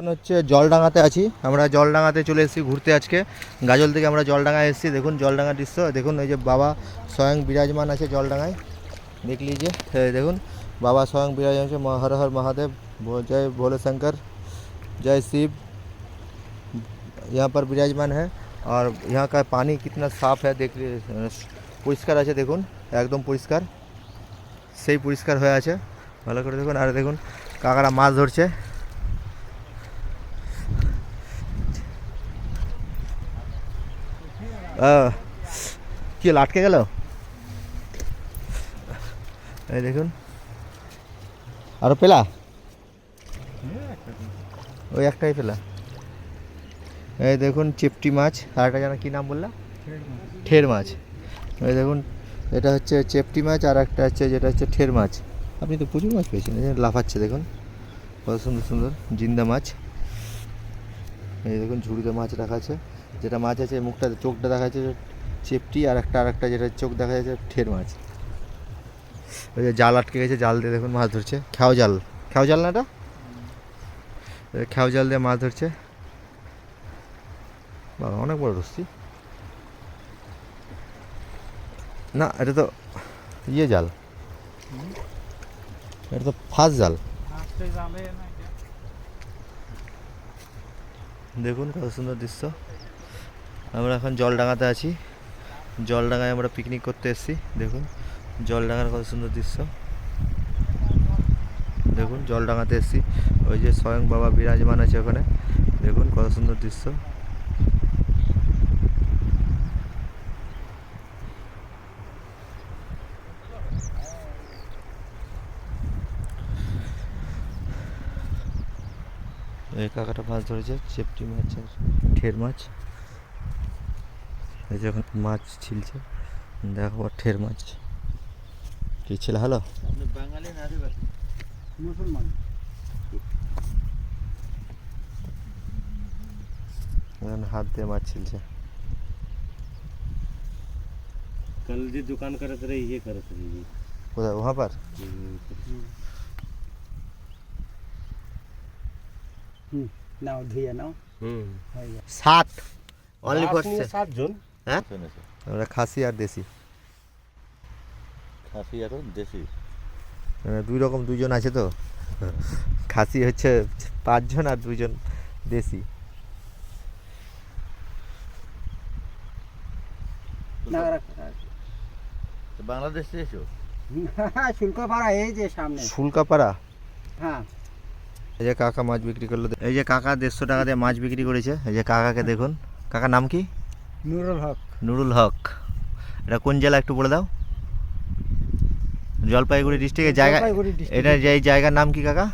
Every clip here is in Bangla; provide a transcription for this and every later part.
এখন হচ্ছে জলডাঙ্গাতে আছি। আমরা জলডাঙ্গাতে চলে এসেছি ঘুরতে আজকে। গাজল থেকে আমরা জলডাঙ্গায় এসেছি। দেখুন জলডাঙ্গার দৃশ্য। দেখুন ওই যে বাবা স্বয়ং বিরাজমান আছে জলডাঙ্গায়। দেখলি যে দেখুন, বাবা স্বয়ং বিরাজমান আছে। হর হর মহাদেব। জয় ভোলে শঙ্কর। जय शिव यहाँ বিরাজমান হ্যাঁ আর और यहाँ का पानी कितना साफ है পরিষ্কার আছে দেখুন একদম পরিষ্কার সেই পরিষ্কার হয়ে আছে ভালো করে দেখুন আর দেখুন কাকারা মাছ ধরছে কি আটকে গেল? এই দেখুন। আরও পেলা? ওই একটাই পেলা। এই দেখুন, চিপটি মাছ। আর একটা যেন কী নাম বললা? ঠের মাছ। এই দেখুন, এটা হচ্ছে চেপটি মাছ, আর একটা হচ্ছে যেটা হচ্ছে ঠের মাছ। আপনি তো প্রচুর মাছ পেয়েছেন লাফাচ্ছে, দেখুন। কত সুন্দর সুন্দর জিন্দা মাছ। এই দেখুন, ঝুড়িতে মাছ রাখা আছে। যেটা মাছ আছে, মুখটা চোখটা দেখা যাচ্ছে চেপটি, আর একটা আর একটা যেটা চোখ দেখা যাচ্ছে ঠের মাছ। ওই যে জাল আটকে গেছে, জাল দিয়ে দেখুন মাছ ধরছে। খেও জাল। খেও জাল না এটা? খেও জাল দিয়ে মাছ ধরছে। বাবা, অনেক বড় রস্তি না, এটা তো ইয়ে জাল। এটা তো ফার্স্ট জাল। দেখুন কত সুন্দর দৃশ্য। আমরা এখন জলডাঙাতে আছি। জলডাঙায় আমরা পিকনিক করতে এসেছি, দেখুন। জলডাঙার কত সুন্দর দৃশ্য। দেখুন জলডাঙাতে এসেছি। ওই যে স্বয়ং বাবা বিরাজমান আছে ওখানে। দেখুন, কত সুন্দর দৃশ্য। এই কাকাটা মাছ ধরেছে চেপটি মাছ আর ঠের মাছ। এই যে এখন মাছ ছিলছে দেখো ঠের মাছ কি ছিল হ্যালো আপনি বাঙালি না আদিবাসী মুসলমান এখন হাত দিয়ে মাছ ছিলছে कल जी दुकान करत रही ये करत रही কোথায় ওহা পার হুম নাও ধুয়ে নাও হুম হয়ে গেল সাত অনলি ফর সাতজন হ্যাঁ? আমরা খাসি আর দেশি। খাসি আর দেশি। মানে দুই রকম দুজন আছে তো? খাসি হচ্ছে পাঁচজন আর দুজন দেশি। বাংলাদেশ থেকে এসো? শুল্ক ভাড়া এই যে সামনে। শুল্কাপাড়া? হ্যাঁ। এই যে কাকা মাছ বিক্রি করল। এই যে কাকা দেড়শো টাকা দিয়ে মাছ বিক্রি করেছে। এই যে কাকাকে দেখুন। কাকার নাম কি? নুরুল হক। নুরুল হক। এটা কোন জেলা একটু বলে দাও? জলপাইগুড়ি ডিস্ট্রিক্টের জায়গা এটা যে এই জায়গার নাম কি কাকা?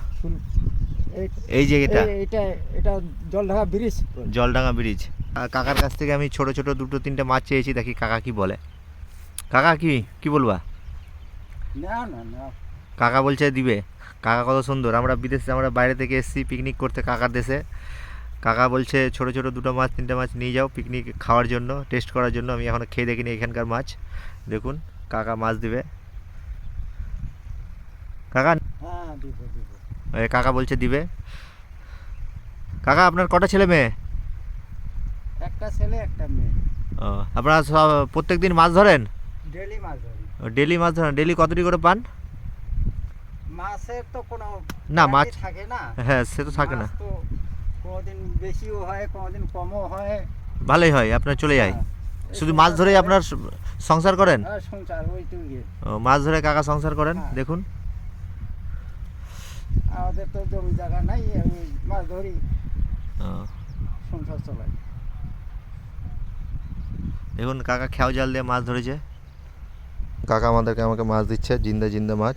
এই- যে এটা। এটা এটা জলঢাকা ব্রিজ জলডাঙ্গা ব্রিজ আর কাকার কাছ থেকে আমি ছোট ছোট দুটো তিনটে মাছ চেয়েছি দেখি কাকা কি বলে। কাকা কি কি বলবা? না না না। কাকা বলছে দিবে। কাকা কত সুন্দর। আমরা বিদেশে আমরা বাইরে থেকে এসেছি পিকনিক করতে কাকার দেশে। কাকা বলছে ছোট ছোট দুটো মাছ তিনটে মাছ নিয়ে যাও পিকনিক খাওয়ার জন্য টেস্ট করার জন্য। আমি এখনও খেয়ে দেখিনি এখানকার মাছ। দেখুন কাকা মাছ দিবে। কাকা হ্যাঁ কাকা বলছে দিবে। কাকা আপনার কটা ছেলে মেয়ে? একটা ছেলে একটা মেয়ে। ও, আপনারা সব প্রত্যেক দিন মাছ ধরেন? ডেলি মাছ ধরি। ডেলি মাছ ধরেন? ডেলি কতটি করে পান? মাছের তো কোনো না, মাছ- থাকে না। হ্যাঁ সে তো থাকে না। কোনোদিন বেশিও হয় কোনোদিন কমও হয়। ভালোই হয় আপনার চলে যায়। হ্যাঁ। শুধু মাছ ধরেই আপনার সংসার করেন? হ্যাঁ, সংসার ওই তো ইয়ে। মাছ ধরে কাকা সংসার করেন? হ্যাঁ। দেখুন। আমাদের তো জমি জায়গা নাই আমি মাছ ধরি। সংসার চলাই। দেখুন কাকা খেয়াও জাল দিয়ে মাছ ধরেছে। কাকা আমাদেরকে আমাকে মাছ দিচ্ছে জিন্দা জিন্দা মাছ।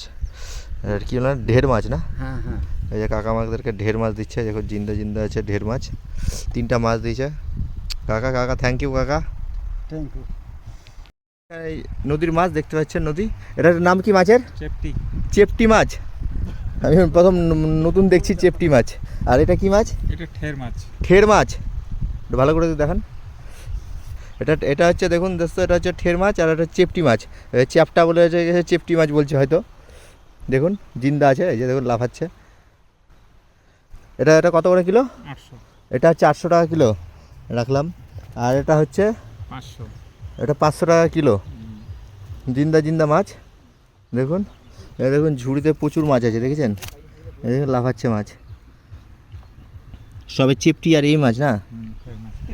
আর কি বললেন ঢের মাছ না হ্যাঁ হ্যাঁ এই যে কাকা আমাদেরকে ঢের মাছ দিচ্ছে দেখো জিন্দা জিন্দা আছে ঢের মাছ তিনটা মাছ দিয়েছে কাকা কাকা থ্যাংক ইউ কাকা থ্যাংক ইউ এই নদীর মাছ দেখতে পাচ্ছেন নদী এটার নাম কি মাছের চেপটি চেপটি মাছ আমি প্রথম নতুন দেখছি চেপটি মাছ আর এটা কি মাছ এটা ঠের মাছ ঠের মাছ ভালো করে দেখান এটা এটা হচ্ছে দেখুন দোস্ত এটা হচ্ছে ঠের মাছ আর এটা চেপটি মাছ চ্যাপটা বলে হচ্ছে চেপটি মাছ বলছে হয়তো দেখুন জিন্দা আছে এই যে দেখুন লাফাচ্ছে। এটা এটা কত করে কিলো? এটা হচ্ছে আটশো টাকা কিলো রাখলাম। আর এটা হচ্ছে? পাঁচশো। এটা পাঁচশো টাকা কিলো। জিন্দা জিন্দা মাছ। দেখুন এই দেখুন ঝুড়িতে প্রচুর মাছ আছে দেখেছেন? এই দেখুন লাফাচ্ছে মাছ। সবে চিপটি আর এই মাছ না?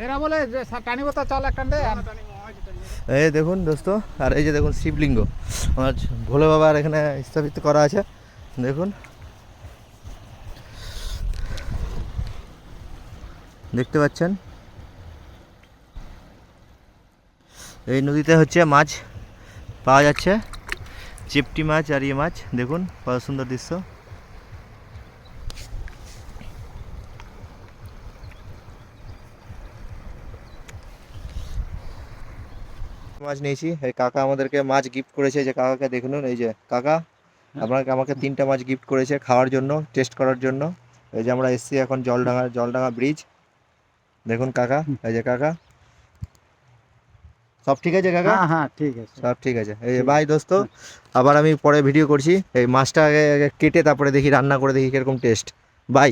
এরা বলে যে টানিব তো চল একটা দে। এই দেখুন দোস্ত, আর এই যে দেখুন শিবলিঙ্গ। আমার ভোলে বাবার এখানে স্থাপিত করা আছে। দেখুন। দেখতে পাচ্ছেন? এই নদীতে হচ্ছে মাছ পাওয়া যাচ্ছে। চিপটি মাছ আর ইয়ে মাছ। দেখুন, কত সুন্দর দৃশ্য। মাছ নিয়েছি। এই কাকা আমাদেরকে মাছ গিফট করেছে যে কাকাকে দেখুন এই যে কাকা আপনাকে আমাকে তিনটা মাছ গিফট করেছে খাওয়ার জন্য টেস্ট করার জন্য। এই যে আমরা এসছি এখন জলডাঙ্গা জলডাঙ্গা ব্রিজ দেখুন কাকা এই যে কাকা। সব ঠিক আছে কাকা? হ্যাঁ হ্যাঁ ঠিক আছে। সব ঠিক আছে। এই যে বাই দোস্ত। আবার আমি পরে ভিডিও করছি। এই মাছটা কেটে তারপরে দেখি রান্না করে দেখি কীরকম টেস্ট বাই